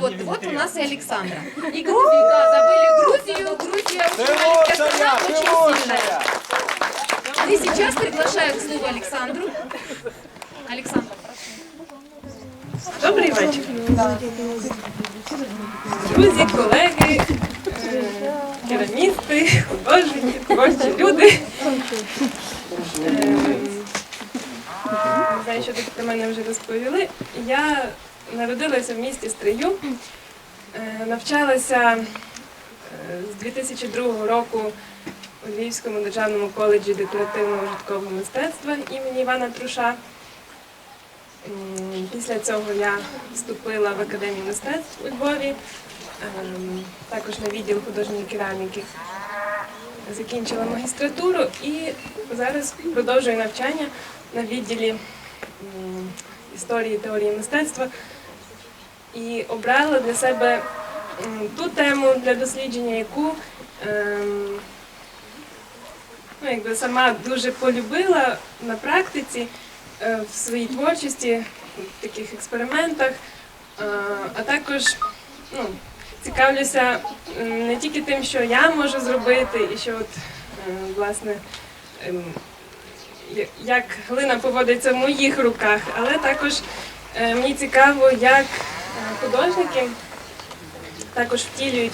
вот, вот у нас и Александра. И Грузию, да, забыли Грузию. Грузия очень страна, очень сильная. И сейчас приглашаю к слову Александру. Александр, Добрий вечір. Друзі, колеги, керамісти, художники, творчі люди. Не знаю, що тут про мене вже розповіли. Я народилася в місті Стрию, е, навчалася е, з 2002 року у Львівському державному коледжі декоративного житкового мистецтва імені Івана Труша. Після цього я вступила в Академію мистецтв у Львові, ем, також на відділ художньої кераміки. Закінчила магістратуру і зараз продовжую навчання на відділі історії теорії мистецтва. І обрала для себе ту тему для дослідження, яку ем, ну, якби сама дуже полюбила на практиці е, в своїй творчості, в таких експериментах, е, а також ну, цікавлюся не тільки тим, що я можу зробити, і що от, е, власне, ем, як глина поводиться в моїх руках, але також мені цікаво, як художники також втілюють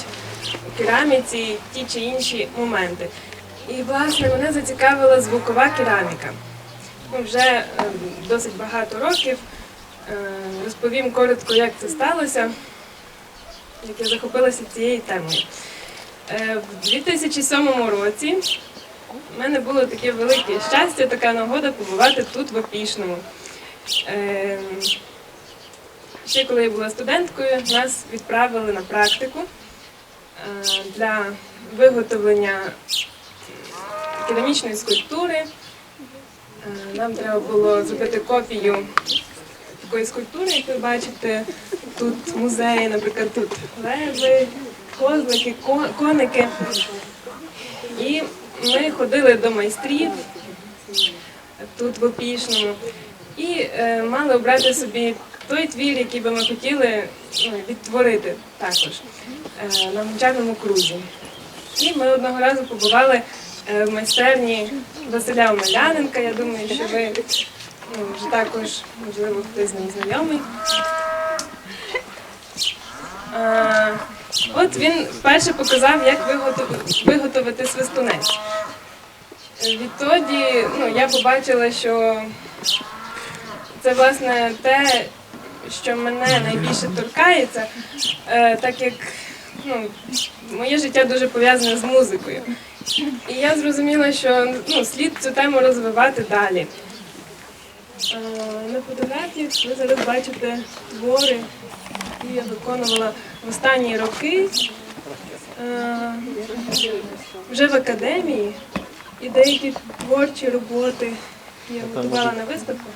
у кераміці ті чи інші моменти. І власне мене зацікавила звукова кераміка. Ну, вже е, досить багато років. Е, Розповім коротко, як це сталося, як я захопилася цією темою. Е, В 2007 році в мене було таке велике щастя, така нагода побувати тут, в Опішному. Ще коли я була студенткою, нас відправили на практику е, для виготовлення керамічної скульптури. Е, Нам треба було зробити копію такої скульптури, як ви бачите. Тут музеї, наприклад, тут леви, козлики, ко- коники. І ми ходили до майстрів тут в Опішному і е, мали обрати собі той твір, який би ми хотіли ну, відтворити також е, на гончарному крузі. І ми одного разу побували е, в майстерні Василя Омеляненка. Я думаю, що ви ну, вже також, можливо, хтось з ним знайомий. Е, От він вперше показав, як виготовити, виготовити свистунець. Е, Відтоді ну, я побачила, що це власне те, що мене найбільше торкається, е, так як ну, моє життя дуже пов'язане з музикою. І я зрозуміла, що ну, слід цю тему розвивати далі. Е, На фотографіях ви зараз бачите твори, які я виконувала в останні роки е, вже в академії. І деякі творчі роботи я готувала на виставку.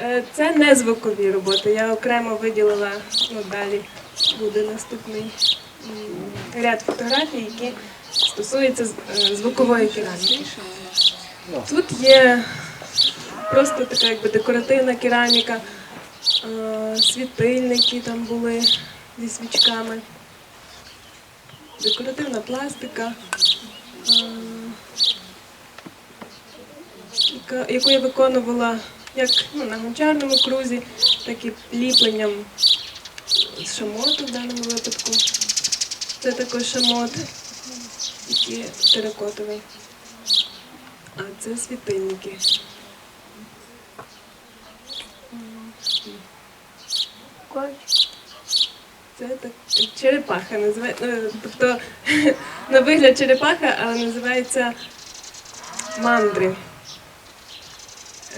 Е, Це не звукові роботи. Я окремо виділила ну, далі буде наступний ряд фотографій, які стосуються е, звукової кераміки. Тут є просто така якби декоративна кераміка, е, світильники там були зі свічками, декоративна пластика. яку я виконувала як ну, на гончарному крузі, так і ліпленням шамоту в даному випадку. Це також шамот, який теракотовий. А це світильники. Це так черепаха називається. ну, Тобто на вигляд черепаха, але називається мандри.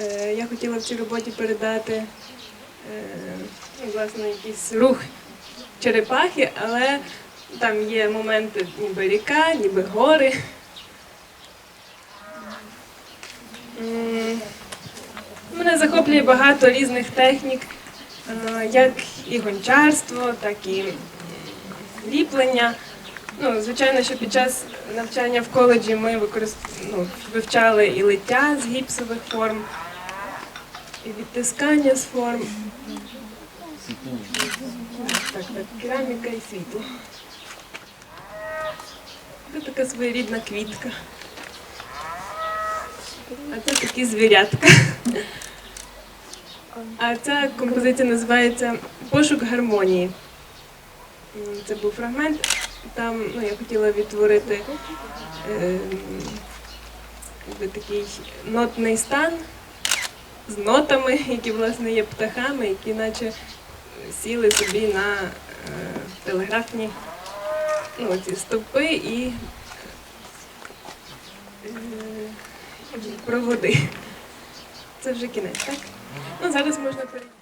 Е, Я хотіла в цій роботі передати е, ну, власне якийсь рух черепахи, але там є моменти ніби ріка, ніби гори. Мене захоплює багато різних технік, е, як і гончарство, так і ліплення. Ну, звичайно, що під час навчання в коледжі ми використ... ну, вивчали і лиття з гіпсових форм, і відтискання з форм. Так, Так, кераміка і світло. Це така своєрідна квітка. А це такі звірятка. А ця композиція називається Пошук гармонії. Це був фрагмент. Там ну, я хотіла відтворити е, такий нотний стан з нотами, які власне є птахами, які наче сіли собі на е, телеграфні ну, ці стовпи і е, проводи. Це вже кінець, так? Ну, зараз можна перейти.